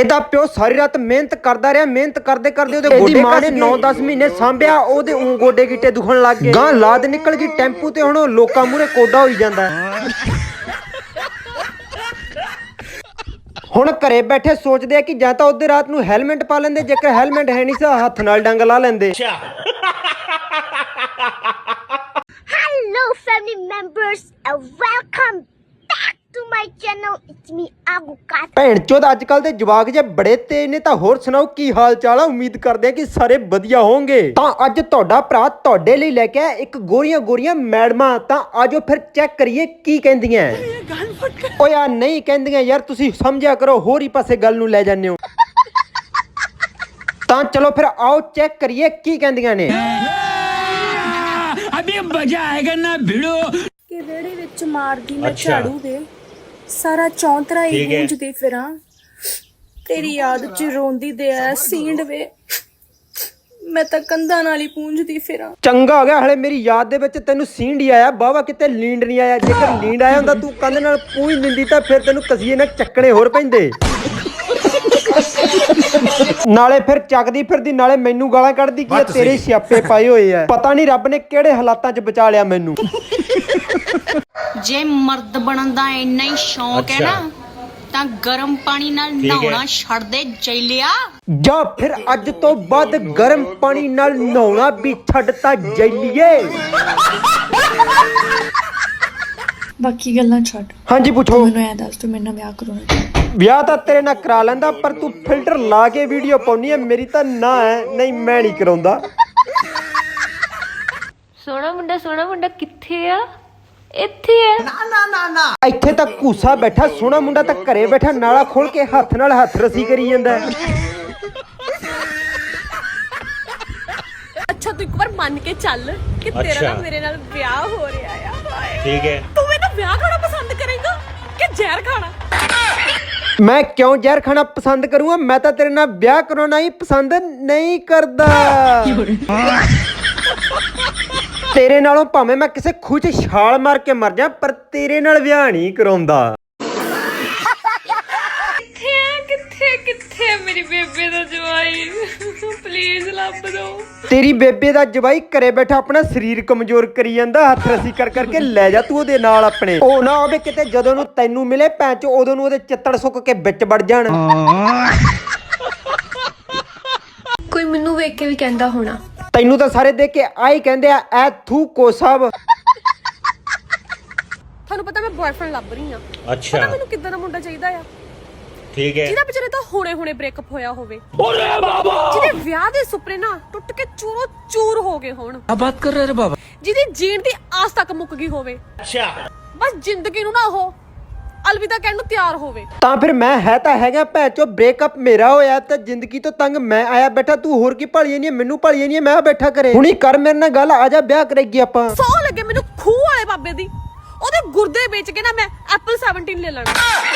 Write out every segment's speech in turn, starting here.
ਇਹਦਾ ਪਿਓ ਸਾਰੀ ਰਾਤ ਮਿਹਨਤ ਕਰਦਾ ਰਿਹਾ ਮਿਹਨਤ ਕਰਦੇ ਕਰਦੇ ਉਹਦੇ ਗੋਡੇ ਮਾਂ ਨੇ 9-10 ਮਹੀਨੇ ਸਾਂਭਿਆ ਉਹਦੇ ਉਂ ਗੋਡੇ ਗਿੱਟੇ ਦੁਖਣ ਲੱਗ ਗਏ। ਗਾਂ ਲਾਦ ਨਿਕਲ ਗਈ ਟੈਂਪੂ ਤੇ ਹੁਣ ਉਹ ਲੋਕਾਂ ਮੂਹਰੇ ਕੋਡਾ ਹੋਈ ਜਾਂਦਾ। ਹੁਣ ਘਰੇ ਬੈਠੇ ਸੋਚਦੇ ਆ ਕਿ ਜਾਂ ਤਾਂ ਉਹਦੇ ਰਾਤ ਨੂੰ ਹੈਲਮਟ ਪਾ ਲੈਂਦੇ ਜੇਕਰ ਹੈਲਮਟ ਹੈ ਨਹੀਂ ਸੀ ਹੱਥ ਨਾਲ ਡੰਗ ਲਾ ਲੈਂਦੇ। Hello, family members, and welcome to my channel it's me ਆਗੂਕਾਤ ਭੈਣ ਚੋਦ ਅੱਜ ਕੱਲ ਦੇ ਜਵਾਕ ਜੇ ਬੜੇ ਤੇਜ਼ ਨੇ ਤਾਂ ਹੋਰ ਸੁਣਾਓ ਕੀ ਹਾਲ ਚਾਲ ਆ? ਉਮੀਦ ਕਰਦੇ ਆ ਕਿ ਸਾਰੇ ਵਧੀਆ ਹੋਣਗੇ। ਤਾਂ ਅੱਜ ਤੁਹਾਡਾ ਭਰਾ ਤੁਹਾਡੇ ਲਈ ਲੈ ਕੇ ਆਇਆ ਇੱਕ ਗੋਰੀਆਂ ਗੋਰੀਆਂ ਮੈਡਮਾਂ। ਤਾਂ ਆਜੋ ਫਿਰ ਚੈੱਕ ਕਰੀਏ ਕੀ ਕਹਿੰਦੀਆਂ ਓ ਯਾਰ ਨਹੀਂ ਕਹਿੰਦੀਆਂ ਯਾਰ ਤੁਸੀਂ ਸਮਝਿਆ ਕਰੋ ਹੋਰ ਹੀ ਪਾਸੇ ਗੱਲ ਨੂੰ ਲੈ ਜਾਂਦੇ ਹੋ। ਤਾਂ ਚਲੋ ਫਿਰ ਆਓ ਚੈੱਕ ਕਰੀਏ ਕੀ ਕਹਿੰਦੀਆਂ ਨੇ। ਅਬੇ ਮਜ਼ਾ ਨਾ ਭਿੜੋ। ਕਿ ਵਿਹੜੇ ਵਿੱਚ ਮਾਰਦੀ ਮੈਂ ਝਾੜੂ ਦੇ। ਸਾਰਾ ਚੌਂਤਰਾ ਹੀ। ਗੂੰਜਦੀ ਫਿਰਾਂ। ਤੇਰੀ ਯਾਦ 'ਚ ਰੋਂਦੀ ਦੇ ਆ ਸੀਂਡ ਵੇ। ਮੈਂ ਤਾਂ ਕੰਧਾਂ ਨਾਲ ਹੀ ਪੂੰਝਦੀ ਫਿਰਾਂ। ਚੰਗਾ ਹੋ ਗਿਆ ਹਲੇ ਮੇਰੀ ਯਾਦ ਦੇ ਵਿੱਚ ਤੈਨੂੰ ਸੀਂਡ ਹੀ ਆਇਆ। ਬਾਵਾ ਕਿਤੇ ਲੀਂਡ ਨਹੀਂ ਆਇਆ। ਜੇਕਰ ਲੀਂਡ ਆਇਆ ਹੁੰਦਾ ਤੂੰ ਕੰਧ ਨਾਲ ਪੂੰਝ ਦਿੰਦੀ ਤਾਂ ਫਿਰ ਤੈਨੂੰ ਕਸੀਏ ਨਾਲ ਚੱਕਣੇ ਹੋਰ ਪੈਂਦੇ। ਨਾਲੇ ਫਿਰ ਚੱਕਦੀ ਫਿਰਦੀ ਨਾਲੇ ਮੈਨੂੰ ਗਾਲਾਂ ਕੱਢਦੀ ਕੀ ਆ, ਤੇਰੇ ਸਿਆਪੇ ਪਾਏ ਹੋਏ ਆ। ਪਤਾ ਨਹੀਂ ਰੱਬ ਨੇ ਕਿਹੜੇ ਹਾਲਾਤਾਂ 'ਚ ਬਚਾ ਲਿਆ ਮੈਨੂੰ। ਜੇ ਮਰਦ ਬਣਨ ਦਾ ਇੰਨਾ ਹੀ ਸ਼ੌਂਕ ਹੈ ਨਾ ਤਾਂ ਗਰਮ ਪਾਣੀ ਨਾਲ ਨਹਾਉਣਾ ਛੱਡ ਦੇ ਜੈਲਿਆ। ਜਾਂ ਫਿਰ ਅੱਜ ਤੋਂ ਬਾਅਦ ਗਰਮ ਪਾਣੀ ਨਾਲ ਨਹਾਉਣਾ ਵੀ ਛੱਡਤਾ ਜੈਲੀਏ। ਬਾਕੀ ਗੱਲਾਂ ਛੱਡ। ਹਾਂਜੀ ਪੁੱਛੋ। ਮੈਨੂੰ ਐ ਦੱਸ ਤੂੰ ਮੇਰੇ ਨਾਲ ਵਿਆਹ ਕਰਾਉਣਾ ਵਿਆਹ ਤਾਂ ਤੇਰੇ ਨਾਲ ਕਰਾ ਲੈਂਦਾ ਪਰ ਤੂੰ ਫਿਲਟਰ ਲਾ ਕੇ ਵੀਡੀਓ ਪਾਉਣੀ ਹੈ ਮੇਰੀ ਤਾਂ ਨਾ ਹੈ ਨਹੀਂ ਮੈਂ ਨਹੀਂ ਕਰਾਉਂਦਾ। ਸੋਹਣਾ ਮੁੰਡਾ ਸੋਹਣਾ ਮੁੰਡਾ ਕਿੱਥੇ ਆ? ਇੱਥੇ ਆ। ਇੱਥੇ ਤਾਂ ਘੂਸਾ ਬੈਠਾ ਸੋਹਣਾ ਮੁੰਡਾ ਤਾਂ ਘਰੇ ਬੈਠਾ ਨਾਲਾ ਖੋਲ ਕੇ ਹੱਥ ਨਾਲ ਹੱਥ ਰਸੀ ਕਰੀ ਜਾਂਦਾ ਹੈ। ਅੱਛਾ ਤੂੰ ਇੱਕ ਵਾਰ ਮੰਨ ਕੇ ਚੱਲ ਕਿ ਤੇਰਾ ਨਾ ਮੇਰੇ ਨਾਲ ਵਿਆਹ ਹੋ ਰਿਹਾ ਆ। ਹਾਏ। ਠੀਕ ਹੈ। ਤੂੰ ਮੈਨੂੰ ਵਿਆਹ ਖਾਣਾ ਪਸੰਦ ਕਰੇਗਾ ਕਿ ਜ਼ਹਿਰ ਖਾਣਾ? ਮੈਂ ਕਿਉਂ ਜ਼ਹਿਰ ਖਾਣਾ ਪਸੰਦ ਕਰੂੰਗਾ? ਮੈਂ ਤਾਂ ਤੇਰੇ ਨਾਲ ਵਿਆਹ ਕਰਾਉਣਾ ਹੀ ਪਸੰਦ ਨਹੀਂ ਕਰਦਾ। ਤੇਰੇ ਨਾਲੋਂ ਭਾਵੇਂ ਮੈਂ ਕਿਸੇ ਖੂਹ 'ਚ ਛਾਲ ਮਾਰ ਕੇ ਮਰ ਜਾ, ਪਰ ਤੇਰੇ ਨਾਲ ਵਿਆਹ ਨਹੀਂ ਕਰਾਉਂਦਾ। ਮੇਰੀ ਬੇਬੇ ਦਾ ਜਵਾਈ। ਪਲੀਜ਼ ਲੱਭ ਦੋ। ਤੇਰੀ ਬੇਬੇ ਦਾ ਜਵਾਈ ਘਰੇ ਬੈਠਾ ਆਪਣਾ ਸਰੀਰ ਕਮਜ਼ੋਰ ਕਰੀ ਜਾਂਦਾ ਹੱਥ ਰਸੀ ਕਰ ਕਰਕੇ ਲੈ ਜਾ ਤੂੰ ਉਹਦੇ ਨਾਲ ਆਪਣੇ। ਉਹ ਨਾ ਹੋਵੇ ਕਿਤੇ ਜਦੋਂ ਨੂੰ ਤੈਨੂੰ ਮਿਲੇ ਭੈਣ ਚ ਉਦੋਂ ਨੂੰ ਉਹਦੇ ਚਿੱਤੜ ਸੁੱਕ ਕੇ ਵਿੱਚ ਵੜ ਜਾਣ। ਕੋਈ ਮੈਨੂੰ ਵੇਖ ਕੇ ਵੀ ਕਹਿੰਦਾ ਹੋਣਾ। ਤੈਨੂੰ ਤਾਂ ਸਾਰੇ ਦੇਖ ਕੇ ਆਈ ਕਹਿੰਦੇ ਆ ਐ ਥੂ ਕੋ ਸਭ। ਤੁਹਾਨੂੰ ਪਤਾ ਮੈਂ ਬॉयਫ੍ਰੈਂਡ ਲੱਭ ਰਹੀ ਆ ਅੱਛਾ। ਮੈਨੂੰ ਕਿੱਦਾਂ ਦਾ ਮੁੰਡਾ ਚਾਹੀਦਾ ਆ? ਠੀਕ ਹੈ। ਜਿਹਦਾ ਵਿਚਾਰੇ ਤਾਂ ਹੁਣੇ ਹੁਣੇ ਬ੍ਰੇਕਅਪ ਹੋਇਆ ਹੋਵੇ। ਓਰੇ ਬਾਬਾ! ਜਿਹਦੇ ਵਿਆਹ ਦੇ ਸੁਪਨੇ ਨਾ ਟੁੱਟ ਕੇ ਚੂਰੋ ਚੂਰ ਹੋ ਗਏ ਹੋਣ। ਆ ਬਾਤ ਕਰ ਰਹੇ ਰੇ ਬਾਬਾ। ਜਿਹਦੀ ਜੀਣ ਦੀ ਆਸ ਤੱਕ ਮੁੱਕ ਗਈ ਹੋਵੇ। ਅੱਛਾ। ਬਸ ਜ਼ਿੰਦਗੀ ਨੂੰ ਨਾ ਉਹ ਅਲਵਿਦਾ ਕਹਿਣ ਨੂੰ ਤਿਆਰ ਹੋਵੇ। ਤਾਂ ਫਿਰ ਮੈਂ ਹੈ ਤਾਂ ਹੈਗਾ ਭੈ ਚੋ ਬ੍ਰੇਕਅਪ ਮੇਰਾ ਹੋਇਆ ਤੇ ਜ਼ਿੰਦਗੀ ਤੋਂ ਤੰਗ ਮੈਂ ਆਇਆ ਬੈਠਾ ਤੂੰ ਹੋਰ ਕੀ ਭਾਲੀ ਨਹੀਂ ਮੈਨੂੰ ਭਾਲੀ ਨਹੀਂ ਮੈਂ ਬੈਠਾ ਕਰੇ ਹੁਣੀ ਕਰ ਮੇਰੇ ਨਾਲ ਗੱਲ ਆ ਜਾ ਵਿਆਹ ਕਰੇਗੀ ਆਪਾਂ। ਸੌ ਲੱਗੇ ਮੈਨੂੰ ਖੂਹ ਵਾਲੇ ਬਾਬੇ ਦੀ। ਉਹਦੇ ਗੁਰਦੇ ਵੇਚ ਕੇ ਨਾ ਮੈਂ ਐਪਲ 17 ਲੈ ਲੈਣਾ।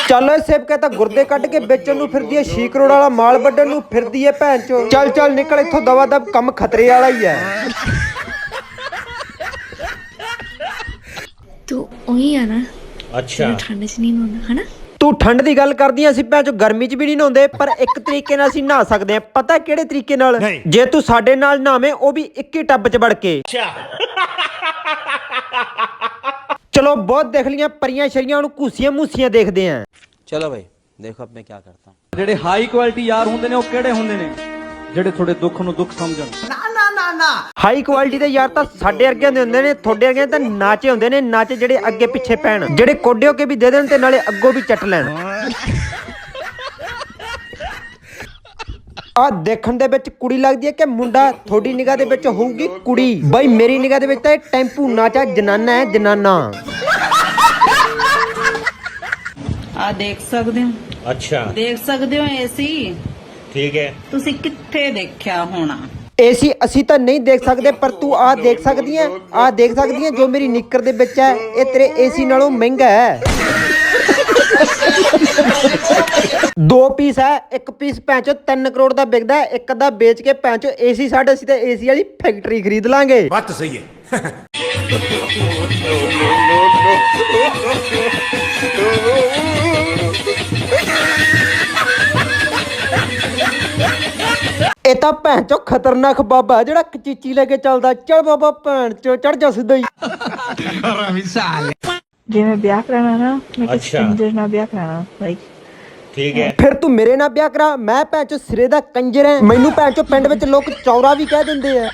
ਚੱਲ ਓਏ ਸੇਬ ਤਾਂ ਗੁਰਦੇ ਕੱਢ ਕੇ ਵੇਚਣ ਨੂੰ ਫਿਰਦੀ ਐ 6 ਕਰੋੜ ਵਾਲਾ ਮਾਲ ਵੱਢਣ ਨੂੰ ਫਿਰਦੀ ਐ ਭੈਣ ਚੋ। ਚੱਲ ਚੱਲ ਨਿਕਲ ਇੱਥੋਂ ਦਵਾ ਦਵ ਕੰਮ ਖਤਰੇ ਵਾਲਾ ਹੀ ਐ। ਤੂੰ ਉਹੀ ਆ ਨਾ ਅੱਛਾ। ਠੰਡ 'ਚ ਨਹੀਂ ਨਹਾਉਣਾ ਹਨਾ? ਤੂੰ ਠੰਡ ਦੀ ਗੱਲ ਕਰਦੀ ਆਂ ਅਸੀਂ ਭੈਣ ਚੋ ਗਰਮੀ 'ਚ ਵੀ ਨਹੀਂ ਨਹਾਉਂਦੇ ਪਰ ਇੱਕ ਤਰੀਕੇ ਨਾਲ ਅਸੀਂ ਨਹਾ ਸਕਦੇ ਆਂ। ਪਤਾ ਕਿਹੜੇ ਤਰੀਕੇ ਨਾਲ? ਜੇ ਤੂੰ ਸਾਡੇ ਨਾਲ ਨਹਾਵੇਂ ਉਹ ਵੀ ਇੱਕ ਹੀ ਟੱਬ 'ਚ ਵੜ ਕੇ। ਅੱਛਾ ਚਲੋ ਬਹੁਤ ਦੇਖ ਲੀਆਂ ਪਰੀਆਂ ਸ਼ਰੀਆਂ ਨੂੰ ਘੂਸੀਆਂ ਮੂਸੀਆਂ ਦੇਖਦੇ ਆਂ चलो भाई देखो अब मैं क्या करता हूँ ਜਿਹੜੇ ਹਾਈ ਕੁਆਲਿਟੀ ਯਾਰ ਹੁੰਦੇ ਨੇ ਉਹ ਕਿਹੜੇ ਹੁੰਦੇ ਨੇ ਜਿਹੜੇ ਤੁਹਾਡੇ ਦੁੱਖ ਨੂੰ ਦੁੱਖ ਸਮਝਣ ਹਾਈ ਕੁਆਲਿਟੀ ਦੇ ਯਾਰ ਤਾਂ ਸਾਡੇ ਵਰਗਿਆਂ ਦੇ ਹੁੰਦੇ ਨੇ ਤੁਹਾਡੇ ਵਰਗਿਆਂ ਤਾਂ ਨਾਚੇ ਹੁੰਦੇ ਨੇ ਨਾਚ ਜਿਹੜੇ ਅੱਗੇ ਪਿੱਛੇ ਪੈਣ ਜਿਹੜੇ ਕੋਡਿਓ ਕੇ ਵੀ ਦੇ ਦੇਣ ਤੇ ਨਾਲੇ ਅੱਗੋਂ ਵੀ ਚੱਟ ਲੈਣ ਆ ਦੇਖਣ ਦੇ ਵਿੱਚ ਕੁੜੀ ਲੱਗਦੀ ਹੈ ਕਿ ਮੁੰਡਾ ਤੁਹਾਡੀ ਨਿਗਾਹ ਦੇ ਵਿੱਚ ਹੋਊਗੀ ਕੁੜੀ। ਬਈ ਮੇਰੀ ਨਿਗਾਹ ਦੇ ਵਿੱਚ ਤਾਂ ਇਹ ਟੈਂਪੂ ਨਾਚਾ ਜਨਾਨਾ ਹੈ ਜਨਾਨਾ। ਆ ਦੇਖ ਸਕਦੇ ਹੋ। ਅੱਛਾ। ਦੇਖ ਸਕਦੇ ਹੋ ਏਸੀ? ਠੀਕ ਹੈ। ਤੁਸੀਂ ਕਿੱਥੇ ਦੇਖਿਆ ਹੋਣਾ? ਏਸੀ ਅਸੀਂ ਤਾਂ ਨਹੀਂ ਦੇਖ ਸਕਦੇ ਪਰ ਤੂੰ ਆਹ ਦੇਖ ਸਕਦੀ ਹੈ ਆਹ ਦੇਖ ਸਕਦੀ ਹੈ ਜੋ ਮੇਰੀ ਨਿੱਕਰ ਦੇ ਵਿੱਚ ਹੈ ਇਹ ਤੇਰੇ ਏਸੀ ਨਾਲੋਂ ਮਹਿੰਗਾ ਹੈ। ਦੋ ਪੀਸ ਹੈ ਇੱਕ ਪੀਸ ਭੈਂਚੋ 3 ਕਰੋੜ ਦਾ ਵਿਕਦਾ ਹੈ ਇੱਕ ਅੱਧਾ ਵੇਚ ਕੇ ਭੈਂਚੋ ਏਸੀ ਸਾਡੇ ਅਸੀਂ ਤਾਂ ਏਸੀ ਵਾਲੀ ਫੈਕਟਰੀ ਖਰੀਦ ਲਾਂਗੇ। ਬਾਤ ਸਹੀ ਹੈ। ਇਹ ਤਾਂ ਭੈਣ ਚੋ ਖਤਰਨਾਕ ਬਾਬਾ ਹੈ ਜਿਹੜਾ ਕਚੀਚੀ ਲੈ ਕੇ ਚੱਲਦਾ ਚਲ ਬਾਬਾ ਭੈਣ ਚੋ ਚੜ ਜਾ ਸਿੱਧਾ ਹੀ। ਜੇ ਮੈਂ ਵਿਆਹ ਕਰਾਣਾ ਨਾ ਮੈਂ ਕਿਸੇ ਸਟ੍ਰੇਂਜਰ ਨਾਲ ਵਿਆਹ ਕਰਾਣਾ ਲਾਈਕ ਠੀਕ ਹੈ। ਫਿਰ ਤੂੰ ਮੇਰੇ ਨਾਲ ਵਿਆਹ ਕਰਾ ਮੈਂ ਭੈਣ ਚੋ ਸਿਰੇ ਦਾ ਕੰਜਰ ਐ ਮੈਨੂੰ ਭੈਣ ਚੋ ਪਿੰਡ ਵਿੱਚ ਲੋਕ ਚੌਰਾ ਵੀ ਕਹਿ ਦਿੰਦੇ ਐ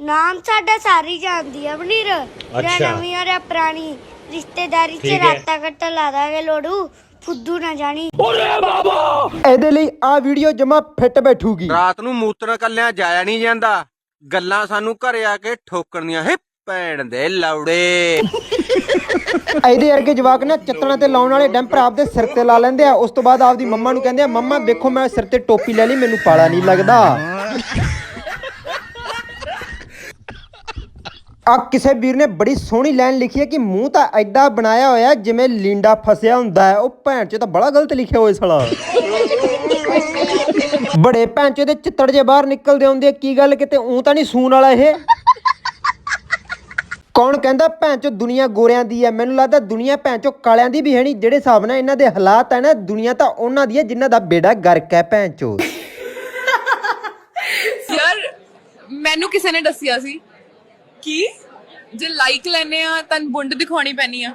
ਨਾਮ ਸਾਡਾ ਸਾਰੀ ਜਾਣਦੀ ਆ ਬਨੀਰ ਜਾਂ ਅੱਛਾ। ਨਵੀਂ ਔਰ ਪੁਰਾਣੀ। ਰਿਸ਼ਤੇਦਾਰੀ ਚ ਠੀਕ ਹੈ। ਰਾਤਾਂ ਕੱਟਣ ਲਾ ਦਾਂਗੇ ਲੋੜੂ। ਫੁੱਦੂ ਨਾ ਜਾਣੀ। ਇਹਦੇ ਲਈ ਆ ਵੀਡੀਓ ਜਮਾ ਫਿੱਟ ਬੈਠੂਗੀ। ਰਾਤ ਨੂੰ ਮੂਤਰ ਕੱਲਿਆਂ ਜਾਇਆ ਨਹੀਂ ਜਾਂਦਾ। ਗੱਲਾਂ ਸਾਨੂੰ ਘਰੇ ਆ ਕੇ ਠੋਕਣੀਆਂ। ਹੈ ਭੈਣ ਦੇ ਲੌੜੇ। ਇਹਦੇ ਵਰਗੇ ਜਵਾਕ ਨਾ ਚੱਤਣਾ ਤੇ ਲਾਉਣ ਵਾਲੇ ਡੈਂਪਰ ਆਪਦੇ ਸਿਰ ਤੇ ਲਾ ਲੈਂਦੇ ਆ। ਉਸ ਤੋਂ ਬਾਅਦ ਆਪਦੀ ਮੰਮਾ ਨੂੰ ਕਹਿੰਦੇ ਆ ਮੰਮਾ ਵੇਖੋ ਮੈਂ ਸਿਰ ਤੇ ਟੋਪੀ ਲੈ ਲਈ ਮੈਨੂੰ ਪਾਲਾ ਨਹੀਂ ਲੱਗਦਾ। ਆ ਕਿਸੇ ਵੀਰ ਨੇ ਬੜੀ ਸੋਹਣੀ ਲਾਈਨ ਲਿਖੀ ਹੈ ਕਿ ਮੂੰਹ ਤਾਂ ਐਡਾ ਬਣਾਇਆ ਹੋਇਆ ਜਿਵੇਂ ਲੀਂਡਾ ਫਸਿਆ ਹੁੰਦਾ ਹੈ। ਉਹ ਭੈਣ ਚ ਤਾਂ ਬੜਾ ਗਲਤ ਲਿਖਿਆ ਹੋਇਆ ਸਾਲਾ। ਬੜੇ ਭੈਣ ਚ ਦੇ ਚਿੱਤੜ ਜੇ ਬਾਹਰ ਨਿਕਲਦੇ ਆਉਂਦੇ ਆ, ਕੀ ਗੱਲ ਕਿਤੇ ਉਂ ਤਾਂ ਨਹੀਂ ਸੂਣ ਵਾਲਾ ਇਹ? ਕੌਣ ਕਹਿੰਦਾ ਭੈਣ ਚੋ ਦੁਨੀਆ ਗੋਰਿਆਂ ਦੀ ਹੈ? ਮੈਨੂੰ ਲੱਗਦਾ ਦੁਨੀਆ ਭੈਣ ਚੋ ਕਾਲਿਆਂ ਦੀ ਵੀ ਹੈ ਨਹੀਂ। ਜਿਹੜੇ ਹਿਸਾਬ ਨਾਲ ਇਹਨਾਂ ਦੇ ਹਾਲਾਤ ਹੈ ਨਾ ਦੁਨੀਆ ਤਾਂ ਉਹਨਾਂ ਦੀ ਹੈ ਜਿਨ੍ਹਾਂ ਦਾ ਬੇੜਾ ਗਰਕ ਹੈ ਭੈਣ ਚੋ ਯਾਰ ਮੈਨੂੰ ਕਿਸੇ ਨੇ ਦੱਸਿਆ ਸੀ ਕਿ ਜੇ ਲਾਈਕ ਲੈਨੇ ਆ ਤਾਂ ਬੁੰਡ ਦਿਖਾਉਣੀ ਪੈਣੀ ਆ।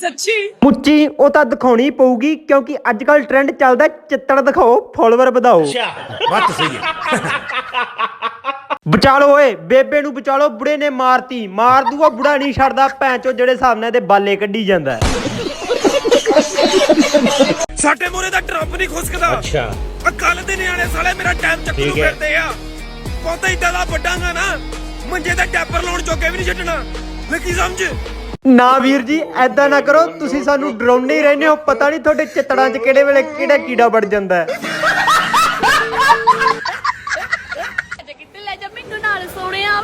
ਸੱਚੀ? ਮੁੱਚੀ ਉਹ ਤਾਂ ਦਿਖਾਉਣੀ ਪਊਗੀ ਕਿਉਂਕਿ ਅੱਜ ਕੱਲ ਟ੍ਰੈਂਡ ਚੱਲਦਾ ਚਿੱਤੜ ਦਿਖਾਓ ਫਾਲੋਅਰ ਵਧਾਓ। ਬਾਤ ਸਹੀ ਹੈ। ਬਚਾ ਲੋ ਓਏ ਬੇਬੇ ਨੂੰ ਬਚਾ ਲੋ ਬੁੜੇ ਨੇ ਮਾਰਤੀ। ਮਾਰ ਦੂਗਾ ਬੁੜਾ ਨਹੀਂ ਛੱਡਦਾ ਭੈਂਚੋ ਜਿਹੜੇ ਸਾਹਮਣੇ ਤੇ ਬਾਲੇ ਕੱਢੀ ਜਾਂਦਾ ਸਾਡੇ ਮੂਰੇ ਦਾ ਟਰੰਪ ਨਹੀਂ ਖੁਸਕਦਾ। ਅੱਛਾ। ਕੱਲ ਦੇ ਨਿਆਣੇ ਸਾਲੇ ਮੇਰਾ ਟਾਈਮ ਚੱਕਣ ਨੂੰ ਫਿਰਦੇ ਆ। ਪੌਤਾ ਇਦਾਂ ਦਾ ਵੱਡਾਂਗਾ ਨਾ ਮੰਜੇ ਤੇ ਟੈਪਰ ਲਾਉਣ ਜੋਗੇ ਵੀ ਨਹੀਂ ਛੱਡਣਾ। ਲੱਗੀ ਸਮਝ? ਨਾ ਵੀਰ ਜੀ ਐਦਾਂ ਨਾ ਕਰੋ ਤੁਸੀਂ ਸਾਨੂੰ ਡਰਾਉਣੇ ਹੀ ਰਹਿੰਦੇ ਹੋ ਪਤਾ ਨਹੀਂ ਤੁਹਾਡੇ ਚਿੱਤੜਾਂ 'ਚ ਕਿਹੜੇ ਵੇਲੇ ਕਿਹੜਾ ਕੀੜਾ ਵੜ ਜਾਂਦਾ ਹੈ।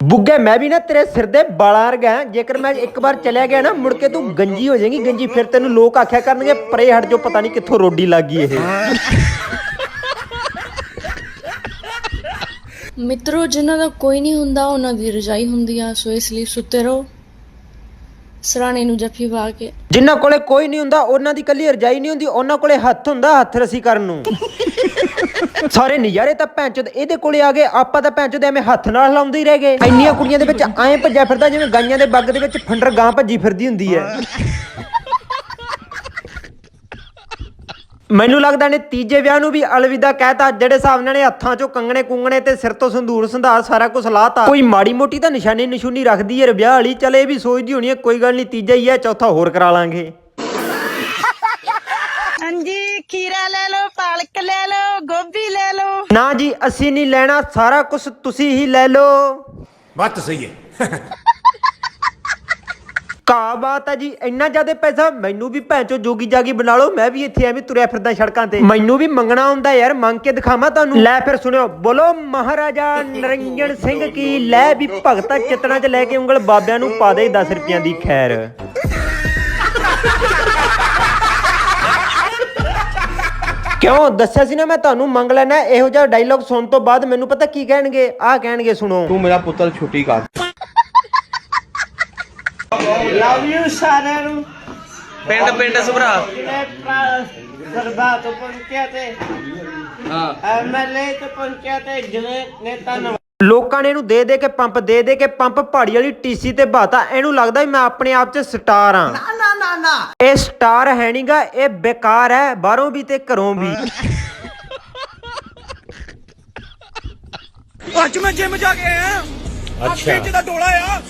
ਬੁੱਗੇ ਮੈਂ ਵੀ ਨਾ ਤੇਰੇ ਸਿਰ ਦੇ ਬਾਲਾਂ ਵਰਗਾ ਹਾਂ। ਜੇਕਰ ਮੈਂ ਇੱਕ ਵਾਰ ਚਲਿਆ ਗਿਆ ਨਾ ਮੁੜ ਕੇ ਤੂੰ ਗੰਜੀ ਹੋ ਜਾਏਗੀ ਗੰਜੀ। ਫਿਰ ਤੈਨੂੰ ਲੋਕ ਆਖਿਆ ਕਰਨਗੇ ਪਰੇ ਹਟ ਜੋ ਪਤਾ ਨਹੀਂ ਕਿੱਥੋਂ ਰੋਡੀ ਲੱਗੀ ਇਹ। ਮਿੱਤਰੋ ਜਿਨ੍ਹਾਂ ਦਾ ਕੋਈ ਨਹੀਂ ਹੁੰਦਾ ਉਹਨਾਂ ਦੀ ਰਜਾਈ ਹੁੰਦੀ ਆ। ਸੋ ਇਸ ਲਈ ਸੁੱਤੇ ਰਹੋ। ਸਰਾਣੇ ਨੂੰ ਜੱਫੀ ਪਾ ਕੇ। ਜਿਨ੍ਹਾਂ ਕੋਲੇ ਕੋਈ ਨਹੀਂ ਹੁੰਦਾ ਉਹਨਾਂ ਦੀ ਕੱਲੀ ਰਜਾਈ ਨਹੀਂ ਹੁੰਦੀ ਉਹਨਾਂ ਕੋਲੇ ਹੱਥ ਹੁੰਦਾ ਹੱਥ ਰਸੀ ਕਰਨ ਨੂੰ। ਸਾਰੇ ਨਜ਼ਾਰੇ ਤਾਂ ਭੈਂਚੋਦ ਇਹਦੇ ਕੋਲੇ ਆ ਗਏ, ਆਪਾਂ ਤਾਂ ਭੈਂਚੋਦ ਐਵੇਂ ਹੱਥ ਨਾਲ ਲਾਉਂਦੇ ਹੀ ਰਹਿ ਗਏ। ਇੰਨੀਆਂ ਕੁੜੀਆਂ ਦੇ ਵਿੱਚ ਐਂ ਭੱਜਿਆ ਫਿਰਦਾ ਜਿਵੇਂ ਗਾਈਆਂ ਦੇ ਬੱਗ ਦੇ ਵਿੱਚ ਫੰਡਰ ਗਾਂ ਭੱਜੀ ਫਿਰਦੀ ਹੁੰਦੀ ਹੈ। ਮੈਨੂੰ ਲੱਗਦਾ ਨੇ ਤੀਜੇ ਵਿਆਹ ਨੂੰ ਵੀ ਅਲਵਿਦਾ ਕਹਿਤਾ, ਜਿਹੜੇ ਹਿਸਾਬ ਨਾਲ ਨੇ ਹੱਥਾਂ 'ਚੋਂ ਕੰਗਣੇ ਕੁੰਗਣੇ ਤੇ ਸਿਰ ਤੋਂ ਸੰਧੂਰ ਸੰਧਾਰ ਸਾਰਾ ਕੁਝ ਲਾਤਾ। ਕੋਈ ਮਾੜੀ ਮੋਟੀ ਤਾਂ ਨਿਸ਼ਾਨੀ ਨਿਸ਼ੂਨੀ ਰੱਖਦੀ ਹੈ ਵਿਆਹ ਵਾਲੀ ਚਲ ਇਹ ਵੀ ਸੋਚਦੀ ਹੋਣੀ ਹੈ, ਕੋਈ ਗੱਲ ਨਹੀਂ, ਤੀਜਾ ਹੀ ਹੈ, ਚੌਥਾ ਹੋਰ ਕਰਾ ਲਾਂਗੇ। ਖੀਰਾ ਲੈ ਲਓ ਪਾਲਕ ਲੈ ਲਓ ਗੋਭੀ ਲੈ ਲਓ। ਨਾ ਜੀ ਅਸੀਂ ਨਹੀਂ ਲੈਣਾ ਸਾਰਾ ਕੁਝ ਤੁਸੀਂ ਹੀ ਲੈ ਲਓ। ਬਾਤ ਸਹੀ ਹੈ। ਕਾ ਬਾਤ ਹੈ ਜੀ ਇੰਨਾ ਜ਼ਿਆਦਾ ਪੈਸਾ ਮੈਨੂੰ ਵੀ ਭੈਣ ਜੋਗੀ ਜਾਗੀ ਬਣਾ ਲਓ ਮੈਂ ਵੀ ਇੱਥੇ ਐਵੇਂ ਤੁਰਿਆ ਫਿਰਦਾ ਸੜਕਾਂ ਤੇ। ਮੈਨੂੰ ਵੀ ਮੰਗਣਾ ਹੁੰਦਾ ਯਾਰ ਮੰਗ ਕੇ ਦਿਖਾਵਾਂ ਤੁਹਾਨੂੰ। ਲੈ ਫਿਰ ਸੁਣਿਓ ਬੋਲੋ ਮਹਾਰਾਜਾ ਨਰਿੰਜਨ ਸਿੰਘ ਕੀ ਲੈ ਵੀ ਭਗਤਾ ਚਿਤਨਾ ਚ ਲੈ ਕੇ ਉਂਗਲ ਬਾਬਿਆਂ ਨੂੰ ਪਾ ਦੇ 10 ਰੁਪਈਆਂ ਦੀ ਖੈਰ। ਕਿਉਂ? ਦੱਸਿਆ ਸੀ ਨਾ ਮੈਂ ਤੁਹਾਨੂੰ ਮੰਗ ਲੈਣਾ ਇਹੋ ਜਿਹਾ ਡਾਇਲੌਗ ਸੁਣਨ ਤੋਂ ਬਾਅਦ ਮੈਨੂੰ ਪਤਾ ਕੀ ਕਹਿਣਗੇ? ਆਹ ਕਹਿਣਗੇ ਸੁਣੋ। ਤੂੰ ਮੇਰਾ ਪੁੱਤਰ ਛੁੱਟੀ ਕਰ। ਪਿੰਡ ਪਿੰਡ ਸੁਭਰਾ। ਲੋਕਾਂ ਨੇ ਇਹਨੂੰ ਦੇ ਦੇ ਕੇ ਪੰਪ ਦੇ ਦੇ ਕੇ ਪੰਪ ਪਹਾੜੀ ਵਾਲੀ ਟੀਸੀ ਤੇ ਬਾਤਾ ਇਹਨੂੰ ਲੱਗਦਾ ਮੈਂ ਆਪਣੇ ਆਪ 'ਚ ਸਟਾਰ ਆ। ਨਾ ਨਾ ਨਾ ਨਾ। ਇਹ ਸਟਾਰ ਹੈ ਨਹੀਂਗਾ ਇਹ ਬੇਕਾਰ ਹੈ ਬਾਹਰੋਂ ਵੀ ਤੇ ਘਰੋਂ ਵੀ। ਅੱਜ ਮੈਂ ਜਿੰਮ ਜਾ ਕੇ ਆਇਆ। ਅੱਛਾ। ਅੱਜ ਦਾ ਡੋਲਾ ਆ।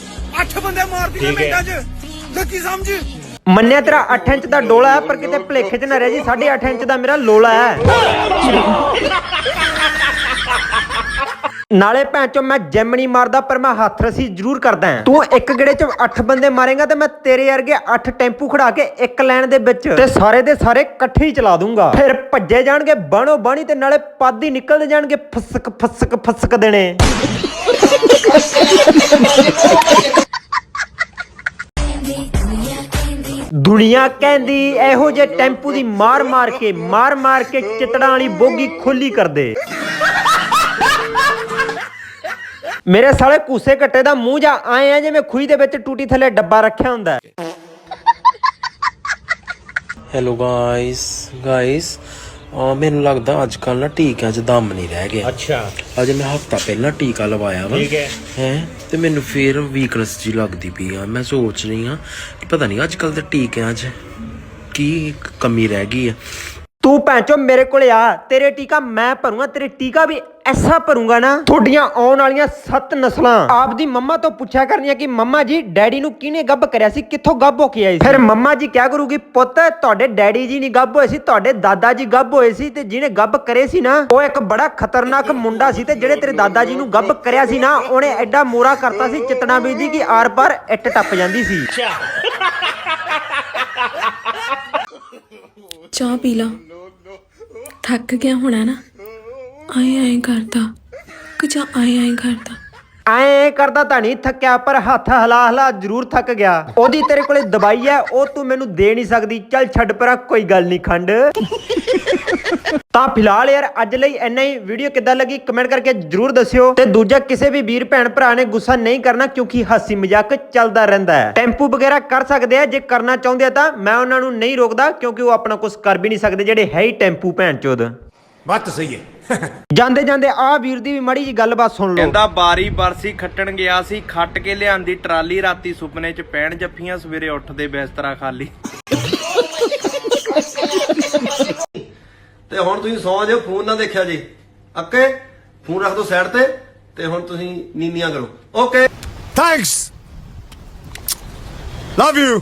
8 ਬੰਦੇ ਮਾਰਦੀ ਮੈਂ ਮਿੰਟਾਂ 'ਚ। ਲੱਕੀ ਸਮਝ? ਮੰਨਿਆ ਤੇਰਾ 8 ਇੰਚ ਦਾ ਡੋਲਾ ਹੈ ਪਰ ਕਿਤੇ ਭਲੇਖੇ 'ਚ ਨਾ ਰਹਿ ਜੀ 8.5 ਇੰਚ ਦਾ ਮੇਰਾ ਲੋਲਾ ਹੈ। ਨਾਲੇ ਭੈਂਚੋ ਮੈਂ ਜਿਮ ਨਹੀਂ ਮਾਰਦਾ ਪਰ ਮੈਂ ਹੱਥ ਰਸੀ ਜ਼ਰੂਰ ਕਰਦਾ ਹਾਂ। ਤੂੰ ਇੱਕ ਗੇੜੇ 'ਚ 8 ਬੰਦੇ ਮਾਰੇਗਾ ਤੇ ਮੈਂ ਤੇਰੇ ਵਰਗੇ 8 ਟੈਂਪੂ ਖੜਾ ਕੇ ਇੱਕ ਲਾਈਨ ਦੇ ਵਿੱਚ ਤੇ ਸਾਰੇ ਦੇ ਸਾਰੇ ਇਕੱਠੇ ਹੀ ਚਲਾ ਦੂੰਗਾ। ਫਿਰ ਭੱਜੇ ਜਾਣਗੇ ਬਾਣੋ ਬਾਣੀ ਤੇ ਨਾਲੇ ਪੱਦ ਹੀ ਨਿਕਲਦੇ ਜਾਣਗੇ ਫਸਕ ਫਸਕ ਫਸਕ ਦੇਣੇ। ਦੁਨੀਆ ਕਹਿੰਦੀ ਇਹੋ ਜੇ ਟੈਂਪੂ ਦੀ ਮਾਰ ਮਾਰ ਕੇ ਮਾਰ ਮਾਰ ਕੇ ਚਿਤੜਾਂ ਵਾਲੀ ਬੋਗੀ ਖੁੱਲੀ ਕਰਦੇ ਮੇਰੇ ਸਾਲੇ ਕੂਸੇ ਕੱਟੇ ਦਾ ਮੂੰਹ ਜਾ ਆਏ ਆ ਜਿਵੇਂ ਖੂਹੀ ਦੇ ਵਿੱਚ ਟੂਟੀ ਥੱਲੇ ਡੱਬਾ ਰੱਖਿਆ ਹੁੰਦਾ ਹੈ। ਹੈਲੋ ਗਾਇਸ ਗਾਇਸ ਮੈਨੂੰ ਲੱਗਦਾ ਅੱਜ ਕੱਲ ਨਾ ਟੀਕਿਆਂ 'ਚ ਦਮ ਨਹੀਂ ਰਹਿ ਗਿਆ। ਅੱਛਾ। ਅਜੇ ਮੈਂ ਹਫਤਾ ਪਹਿਲਾਂ ਟੀਕਾ ਲਵਾਇਆ ਵਾ। ਠੀਕ ਹੈ। ਹੈ? ਤੇ ਮੈਨੂੰ ਫੇਰ ਵੀਕਨੈਸ ਜੀ ਲੱਗਦੀ ਪਈ ਆ। ਮੈਂ ਸੋਚ ਰਹੀ ਆ ਕਿ ਪਤਾ ਨਹੀਂ ਅੱਜ ਕੱਲ ਦੇ ਟੀਕਿਆਂ 'ਚ ਕੀ ਕਮੀ ਰਹਿ ਗਈ ਆ। ਤੂੰ ਭੈਂਚੋ ਮੇਰੇ ਕੋਲੇ ਆ। ਤੇਰੇ ਟੀਕਾ ਮੈਂ ਭਰੂੰਗਾ। ਤੇਰੇ ਟੀਕਾ ਵੀ ਐਸਾ ਭਰੂੰਗਾ ਨਾ ਤੁਹਾਡੀਆਂ ਆਉਣ ਵਾਲੀਆਂ ਸੱਤ ਨਸਲਾਂ। ਆਪਦੀ ਮੰਮਾ ਤੋਂ ਪੁੱਛਿਆ ਕਰਨੀਆਂ ਕਿ ਮੰਮਾ ਜੀ ਡੈਡੀ ਨੂੰ ਕਿਹਨੇ ਗੱਭ ਕਰਿਆ ਸੀ ਕਿੱਥੋਂ ਗੱਭ ਹੋ ਕੇ ਆਈ ਸੀ? ਫਿਰ ਮੰਮਾ ਜੀ ਕਿਆ ਕਰੂਗੀ ਪੁੱਤ ਤੁਹਾਡੇ ਡੈਡੀ ਜੀ ਨਹੀਂ ਗੱਭ ਹੋਏ ਸੀ ਤੁਹਾਡੇ ਦਾਦਾ ਜੀ ਗੱਭ ਹੋਏ ਸੀ ਤੇ ਜਿਹਨੇ ਗੱਭ ਕਰੇ ਸੀ ਨਾ ਉਹ ਇੱਕ ਬੜਾ ਖਤਰਨਾਕ ਮੁੰਡਾ ਸੀ ਤੇ ਜਿਹੜੇ ਤੇਰੇ ਦਾਦਾ ਜੀ ਨੂੰ ਗੱਭ ਕਰਿਆ ਸੀ ਨਾ ਉਹਨੇ ਐਡਾ ਮੋਰਾ ਕਰਤਾ ਸੀ ਚਿਤਨਾ ਬੀਦੀ ਕਿ ਆਰ ਪਰ ਇੱਟ ਟੱਪ ਜਾਂਦੀ ਸੀ। ਚਾਹ ਪੀ ਲਾ। ਥੱਕ ਗਿਆ ਹੋਣਾ ਨਾ। ਆਏ ਆਏ ਕਰਦਾ, ਕਿ ਆਏ ਆਏ ਕਰਦਾ। ਐ ਕਰਦਾ ਤਾਂ ਨਹੀਂ ਥੱਕਿਆ, ਪਰ ਹੱਥ ਹਲਾ ਹਲਾ ਜ਼ਰੂਰ ਥੱਕ ਗਿਆ। ਉਹਦੀ ਤੇਰੇ ਕੋਲੇ ਦਵਾਈ ਐ ਉਹ ਤੂੰ ਮੈਨੂੰ ਦੇ ਨਹੀਂ ਸਕਦੀ। ਚੱਲ ਛੱਡ ਪਰਾਂ, ਕੋਈ ਗੱਲ ਨਹੀਂ ਖੰਡ। ਤਾਂ ਫਿਲਹਾਲ ਯਾਰ, ਅੱਜ ਲਈ ਇੰਨਾ ਹੀ। ਵੀਡੀਓ ਕਿੱਦਾਂ ਲੱਗੀ, ਕਮੈਂਟ ਕਰਕੇ ਜਰੂਰ ਦੱਸਿਓ। ਤੇ ਦੂਜਾ, ਕਿਸੇ ਵੀ ਵੀਰ, ਭੈਣ, ਭਰਾ ਨੇ ਗੁੱਸਾ ਨਹੀਂ ਕਰਨਾ, ਕਿਉਂਕਿ ਹਾਸੀ ਮਜ਼ਾਕ ਚੱਲਦਾ ਰਹਿੰਦਾ ਹੈ। ਟੈਂਪੂ ਵਗੈਰਾ ਕਰ ਸਕਦੇ ਆ, ਜੇ ਕਰਨਾ ਚਾਹੁੰਦੇ ਆ ਤਾਂ ਮੈਂ ਉਹਨਾਂ ਨੂੰ ਨਹੀਂ ਰੋਕਦਾ, ਕਿਉਂਕਿ ਉਹ ਆਪਣਾ ਕੁਝ ਕਰ ਵੀ ਨਹੀਂ ਸਕਦੇ, ਜਿਹੜੇ ਹੈ ਹੀ ਟੈਂਪੂ ਭੈਣ ਚੋਦ। ਬਾਤ ਸਹੀ ਹੈ। ਜਾਂਦੇ ਜਾਂਦੇ ਆ ਵੀਰ ਦੀ ਵੀ ਮਾੜੀ ਜੀ ਗੱਲਬਾਤ ਸੁਣ ਲਓ। ਕਹਿੰਦਾ ਬਾਰੀ ਬਰਸੀ ਖੱਟਣ ਗਿਆ ਸੀ ਖੱਟ ਕੇ ਲਿਆਂਦੀ ਟਰਾਲੀ ਰਾਤੀ ਸੁਪਨੇ 'ਚ ਪੈਣ ਜੱਫੀਆਂ ਸਵੇਰੇ ਉੱਠਦੇ ਬਿਸਤਰਾ ਖਾਲੀ। ਤੇ ਹੁਣ ਤੁਸੀਂ ਸੌਂ ਜਾਓ ਫੋਨ ਨਾ ਦੇਖਿਆ ਜੀ। ਅੱਕੇ ਫੋਨ ਰੱਖ ਦਿਓ ਸਾਈਡ ਤੇ ਤੇ ਹੁਣ ਤੁਸੀਂ ਨੀਂਦੀਆਂ ਕਰੋ। ਓਕੇ। Thanks love you